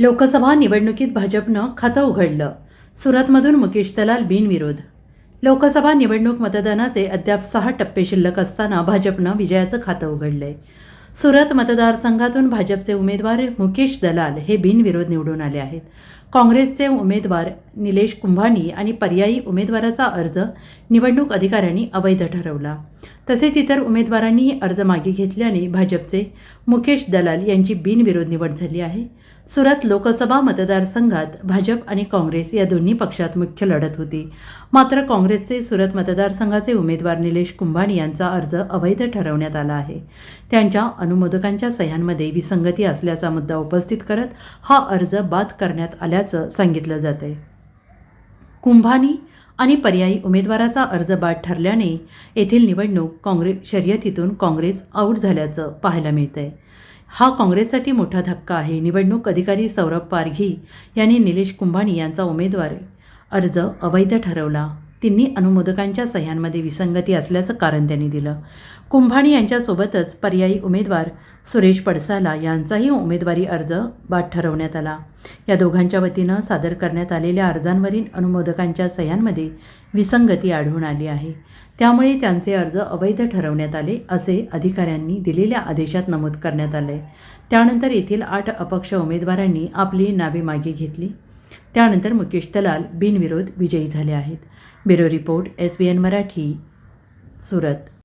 लोकसभा निवडणुकीत भाजपनं खातं उघडलं. सुरतमधून मुकेश दलाल बिनविरोध. लोकसभा निवडणूक मतदानाचे अद्याप सहा टप्पे शिल्लक असताना भाजपनं विजयाचं खातं उघडलंय. सुरत मतदारसंघातून भाजपचे उमेदवार मुकेश दलाल हे बिनविरोध निवडून आले आहेत. काँग्रेसचे उमेदवार निलेश कुंभानी आणि पर्यायी उमेदवाराचा अर्ज निवडणूक अधिकाऱ्यांनी अवैध ठरवला. तसेच इतर उमेदवारांनीही अर्ज मागे घेतल्याने भाजपचे मुकेश दलाल यांची बिनविरोध निवड झाली आहे. सुरत लोकसभा मतदारसंघात भाजप आणि काँग्रेस या दोन्ही पक्षात मुख्य लढत होती. मात्र काँग्रेसचे सुरत मतदारसंघाचे उमेदवार निलेश कुंभाणी यांचा अर्ज अवैध ठरवण्यात आला आहे. त्यांच्या अनुमोदकांच्या सह्यांमध्ये विसंगती असल्याचा मुद्दा उपस्थित करत हा अर्ज बाद करण्यात आल्याचं सांगितलं जात आहे कुंभानी आणि पर्यायी उमेदवाराचा अर्ज बाद ठरल्याने येथील निवडणूक काँग्रेस शर्यतीतून काँग्रेस आऊट झाल्याचं पाहायला मिळतंय. हा काँग्रेससाठी मोठा धक्का आहे. निवडणूक अधिकारी सौरभ पारघी यांनी निलेश कुंभाणी यांचा उमेदवार अर्ज अवैध ठरवला. तिन्ही अनुमोदकांच्या सह्यांमध्ये विसंगती असल्याचं कारण त्यांनी दिलं. कुंभाणी यांच्यासोबतच पर्यायी उमेदवार सुरेश पडसाला यांचाही उमेदवारी अर्ज बाद ठरवण्यात आला. या दोघांच्या वतीनं सादर करण्यात आलेल्या अर्जांवरील अनुमोदकांच्या सह्यांमध्ये विसंगती आढळून आली आहे. त्यामुळे त्यांचे अर्ज अवैध ठरवण्यात आले असे अधिकाऱ्यांनी दिलेल्या आदेशात नमूद करण्यात आले त्यानंतर येथील आठ अपक्ष उमेदवारांनी आपली नावे मागे घेतली. त्यानंतर मुकेश दलाल बिनविरोध विजयी झाले आहेत. Bureau report S B N Marathi Surat.